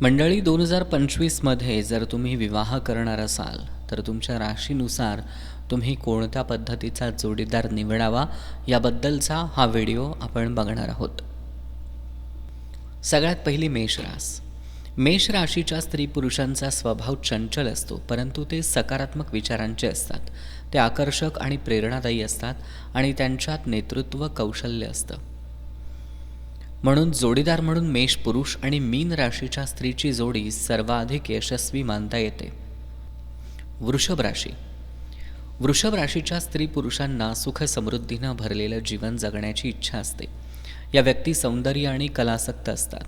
मंडळी दोन हजार पंचवीसमध्ये जर तुम्ही विवाह करणार असाल तर तुमच्या राशीनुसार तुम्ही कोणत्या पद्धतीचा जोडीदार निवडावा याबद्दलचा हा व्हिडिओ आपण बघणार आहोत. सगळ्यात पहिली मेषरास मेष राशीच्या स्त्री पुरुषांचा स्वभाव चंचल असतो परंतु ते सकारात्मक विचारांचे असतात. ते आकर्षक आणि प्रेरणादायी असतात आणि त्यांच्यात नेतृत्व कौशल्य असतं. म्हणून जोडीदार म्हणून मेष पुरुष आणि मीन राशीच्या स्त्रीची जोडी सर्वाधिक यशस्वी मानता येते. वृषभ राशी. वृषभ राशीच्या स्त्री पुरुषांना सुख समृद्धीनं भरलेलं जीवन जगण्याची इच्छा असते. या व्यक्ती सौंदर्य आणि कलासक्त असतात.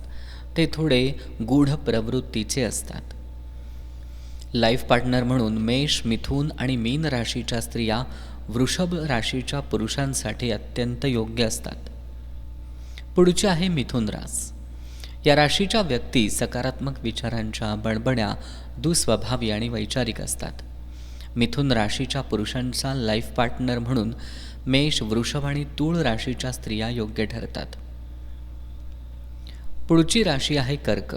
ते थोडे गूढ प्रवृत्तीचे असतात. लाईफ पार्टनर म्हणून मेष मिथून आणि मीन राशीच्या स्त्रिया वृषभ राशीच्या पुरुषांसाठी अत्यंत योग्य असतात. पुढचे आहे मिथुन रास. या राशीच्या व्यक्ती सकारात्मक विचारांच्या बडबड्या दुस्वभावी आणि वैचारिक असतात. मिथुन राशीच्या पुरुषांचा लाईफ पार्टनर म्हणून मेष वृषभ आणि तूळ राशीच्या स्त्रिया योग्य ठरतात. पुढची राशी आहे कर्क.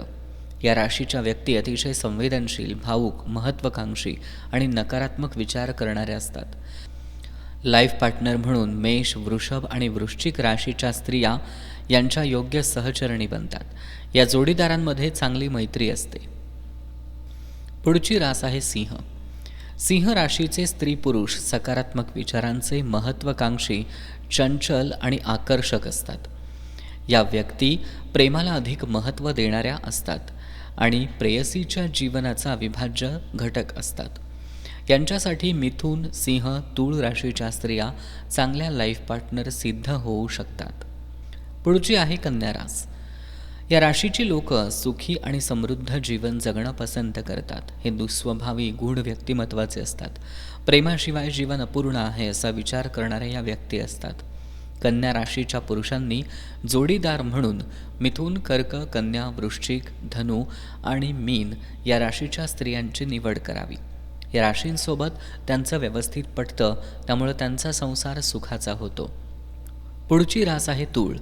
या राशीच्या व्यक्ती अतिशय संवेदनशील भावूक महत्त्वाकांक्षी आणि नकारात्मक विचार करणाऱ्या असतात. लाईफ पार्टनर म्हणून मेष वृषभ आणि वृश्चिक राशीच्या स्त्रिया यांच्या योग्य सहचरणी बनतात. या जोडीदारांमध्ये चांगली मैत्री असते. पुढची रास आहे सिंह. सिंह राशीचे स्त्री पुरुष सकारात्मक विचारांचे महत्त्वाकांक्षी चंचल आणि आकर्षक असतात. या व्यक्ती प्रेमाला अधिक महत्त्व देणाऱ्या असतात आणि प्रेयसीच्या जीवनाचा अविभाज्य घटक असतात. यांच्यासाठी मिथून सिंह तूळ राशीच्या स्त्रिया चांगल्या लाईफ पार्टनर सिद्ध होऊ शकतात. पुढची आहे कन्या रास या राशीची लोक सुखी आणि समृद्ध जीवन जगणं पसंत करतात. हे दुस्वभावी गूढ व्यक्तिमत्वाचे असतात. प्रेमाशिवाय जीवन अपूर्ण आहे असा विचार करणाऱ्या या व्यक्ती असतात. कन्या राशीच्या पुरुषांनी जोडीदार म्हणून मिथून कर्क कन्या वृश्चिक धनु आणि मीन या राशीच्या स्त्रियांची निवड करावी. या राशींसोबत त्यांचं व्यवस्थित पटतं त्यामुळं त्यांचा संसार सुखाचा होतो. पुढची रास आहे तूळ.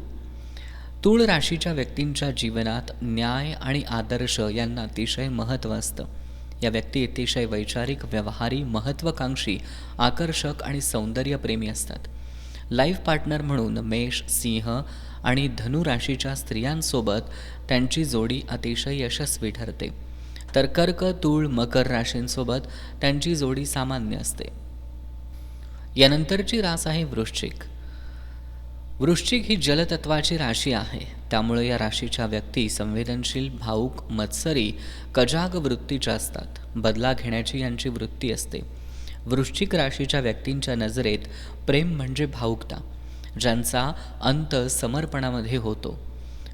तूळ राशीच्या व्यक्तींच्या जीवनात न्याय आणि आदर्श यांना अतिशय महत्त्व असतं. या व्यक्ती अतिशय वैचारिक व्यवहारी महत्त्वाकांक्षी आकर्षक आणि सौंदर्यप्रेमी असतात. लाईफ पार्टनर म्हणून मेष सिंह आणि धनु राशीच्या स्त्रियांसोबत त्यांची जोडी अतिशय यशस्वी ठरते. तर कर्क तूळ मकर राशींसोबत त्यांची जोडी सामान्य असते. यानंतरची रास आहे वृश्चिक. वृश्चिक ही जलतत्वाची राशी आहे. त्यामुळे या राशीच्या व्यक्ती संवेदनशील भाऊक मत्सरी कजाग वृत्तीच्या असतात. बदला घेण्याची यांची वृत्ती असते. वृश्चिक राशीच्या व्यक्तींच्या नजरेत प्रेम म्हणजे भाऊकता ज्यांचा अंत समर्पणामध्ये होतो.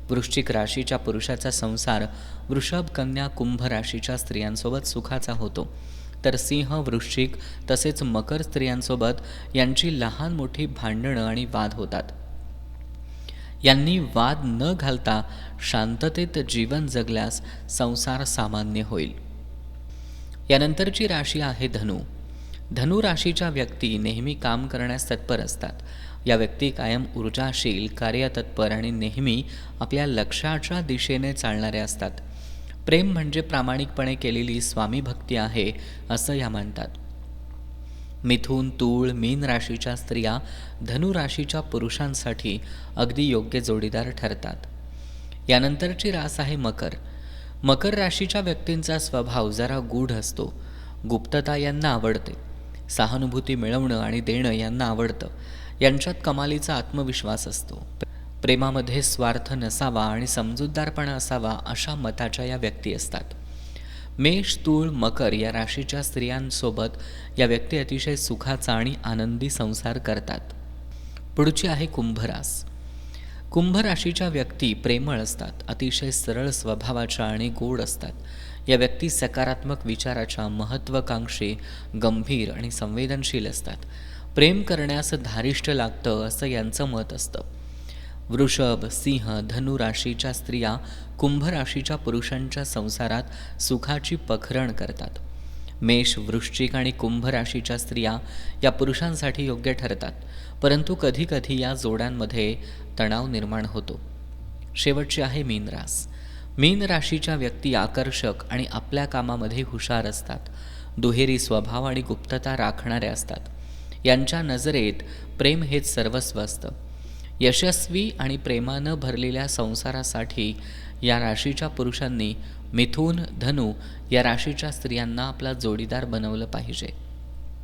वृश्चिक राशीच्या पुरुषाचा संसार वृषभ कन्या कुंभ राशीच्या स्त्रियांसोबत सुखाचा होतो. तर सिंह वृश्चिक तसेच मकर स्त्रियांसोबत यांची लहान मोठी भांडणं आणि वाद होतात. यांनी वाद न घालता शांततेत जीवन जगल्यास संसार सामान्य होईल. यानंतरची राशी आहे धनु. धनु राशीच्या व्यक्ती नेहमी काम करण्यास तत्पर असतात. या व्यक्ती कायम ऊर्जाशील कार्यतत्पर आणि नेहमी आपल्या लक्ष्याच्या दिशेने चालणारे असतात. प्रेम म्हणजे प्रामाणिकपणे केलेली स्वामीभक्ती आहे असं या म्हणतात. मिथून तूळ मीन राशीच्या स्त्रिया धनु राशीच्या पुरुषांसाठी अगदी योग्य जोडीदार ठरतात. यानंतरची रास आहे मकर. मकर राशीच्या व्यक्तींचा स्वभाव जरा गूढ असतो. गुप्तता यांना आवडते. सहानुभूती मिळवणं आणि देणं यांना आवडतं. यांच्यात कमालीचा आत्मविश्वास असतो. प्रेमामध्ये स्वार्थ नसावा आणि समजूतदारपणा असावा अशा मताच्या या व्यक्ती असतात. मेष तूळ मकर या राशीच्या स्त्रियांसोबत या व्यक्ती अतिशय सुखाचा आणि आनंदी संसार करतात. पुढची आहे कुंभरास. कुंभ राशीच्या व्यक्ती प्रेमळ असतात अतिशय सरळ स्वभावाच्या आणि गोड असतात. या व्यक्ती सकारात्मक विचाराच्या महत्त्वाकांक्षी गंभीर आणि संवेदनशील असतात. प्रेम करण्यास धारिष्ट लागतं असं यांचं मत असतं. वृषभ सिंह धनु राशीच्या स्त्रिया कुंभ राशीच्या पुरुषांच्या संसारात सुखाची पखरण करतात. मेष वृश्चिक आणि कुंभ राशीच्या स्त्रिया या पुरुषांसाठी योग्य ठरतात परंतु कधीकधी या जोड्यांमध्ये तणाव निर्माण होतो. शेवटची आहे मीनरास मीन राशीच्या व्यक्ती आकर्षक आणि आपल्या कामामध्ये हुशार असतात. दुहेरी स्वभाव आणि गुप्तता राखणारे असतात. यांच्या नजरेत प्रेम हेच सर्वस्व असतं. यशस्वी आणि प्रेमानं भरलेल्या संसारासाठी या राशीच्या पुरुषांनी मिथून धनु या राशीच्या स्त्रियांना आपला जोडीदार बनवलं पाहिजे.